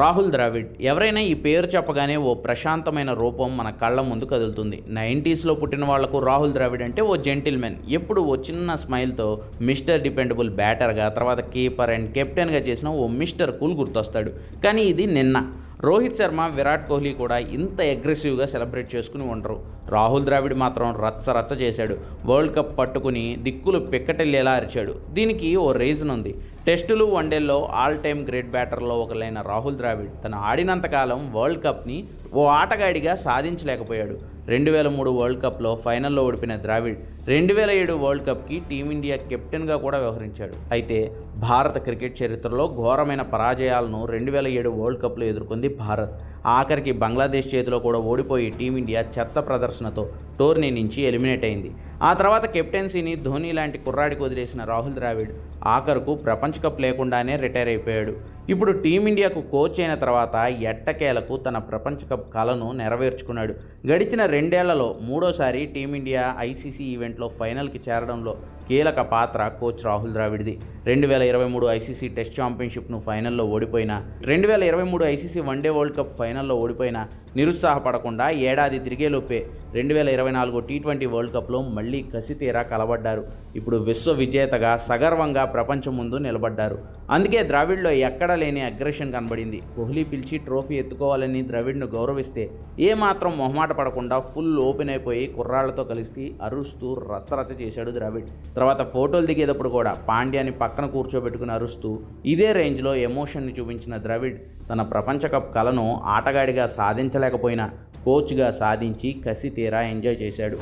రాహుల్ ద్రావిడ్. ఎవరైనా ఈ పేరు చెప్పగానే ఓ ప్రశాంతమైన రూపం మన కళ్ళ ముందు కదులుతుంది. నైంటీస్లో పుట్టిన వాళ్ళకు రాహుల్ ద్రావిడ్ అంటే ఓ జెంటిల్మెన్. ఎప్పుడు ఓ చిన్న స్మైల్తో మిస్టర్ డిపెండబుల్ బ్యాటర్గా తర్వాత కీపర్ అండ్ కెప్టెన్గా చేసిన ఓ మిస్టర్ కూల్ గుర్తొస్తాడు. కానీ ఇది నిన్న. రోహిత్ శర్మ విరాట్ కోహ్లీ కూడా ఇంత అగ్రెసివ్గా సెలబ్రేట్ చేసుకుని ఉండరు. రాహుల్ ద్రావిడ్ మాత్రం రచ్చ రచ్చ చేశాడు. వరల్డ్ కప్ పట్టుకుని దిక్కులు పిక్కటెళ్ళేలా అరిచాడు. దీనికి ఓ రీజన్ ఉంది. టెస్టులు వన్డేల్లో ఆల్ టైమ్ గ్రేట్ బ్యాటర్లో ఒకలైన రాహుల్ ద్రావిడ్ తను ఆడినంతకాలం వరల్డ్ కప్ని ఓ ఆటగాడిగా సాధించలేకపోయాడు. రెండు వేల మూడు వరల్డ్ కప్లో ఫైనల్లో ఓడిపిన ద్రావిడ్ రెండు వేల ఏడు వరల్డ్ కప్కి టీమిండియా కెప్టెన్గా కూడా వ్యవహరించాడు. అయితే భారత క్రికెట్ చరిత్రలో ఘోరమైన పరాజయాలను రెండు వేల ఏడు వరల్డ్ కప్లో ఎదుర్కొంది భారత్. ఆఖరికి బంగ్లాదేశ్ చేతిలో కూడా ఓడిపోయి టీమిండియా చెత్త ప్రదర్శనతో టోర్నీ నుంచి ఎలిమినేట్ అయింది. ఆ తర్వాత కెప్టెన్సీని ధోని లాంటి కుర్రాడికి వదిలేసిన రాహుల్ ద్రావిడ్ ఆఖరుకు ప్రపంచ కప్ లేకుండానే రిటైర్ అయిపోయాడు. ఇప్పుడు టీమిండియాకు కోచ్ అయిన తర్వాత ఎట్టకేలకు తన ప్రపంచ కప్ కలను నెరవేర్చుకున్నాడు. గడిచిన రెండేళ్ళలో మూడోసారి టీమిండియా ఐసీసీ ఈవెంట్లో ఫైనల్కి చేరడంలో కీలక పాత్ర కోచ్ రాహుల్ ద్రావిడ్ది. రెండు వేల ఇరవై మూడు ఐసీసీ టెస్ట్ ఛాంపియన్షిప్ను ఫైనల్లో ఓడిపోయిన రెండు వేల ఇరవై మూడు ఐసీసీ వన్డే వరల్డ్ కప్ ఫైనల్లో ఓడిపోయిన నిరుత్సాహపడకుండా ఏడాది తిరిగేలోపే రెండు వేల ఇరవై నాలుగు టీ ట్వంటీ వరల్డ్ కప్లో మళ్ళీ కసితీరా కలబడ్డారు. ఇప్పుడు విశ్వ విజేతగా సగర్వంగా ప్రపంచం ముందు నిలబడ్డారు. అందుకే ద్రావిడ్లో ఎక్కడా లేని అగ్రెషన్ కనబడింది. కోహ్లీ పిలిచి ట్రోఫీ ఎత్తుకోవాలని ద్రవిడ్ను గౌరవిస్తే ఏమాత్రం మొహమాట పడకుండా ఫుల్ ఓపెన్ అయిపోయి కుర్రాళ్ళతో కలిసి అరుస్తూ రచ్చరచ్చ చేశాడు ద్రావిడ్. తర్వాత ఫోటోలు దిగేటప్పుడు కూడా పాండ్యాని పక్కన కూర్చోబెట్టుకుని అరుస్తూ ఇదే రేంజ్లో ఎమోషన్ని చూపించిన ద్రవిడ్ తన ప్రపంచ కప్ కలను ఆటగాడిగా సాధించలేకపోయినా కోచ్గా సాధించి కసి తీరా ఎంజాయ్ చేశాడు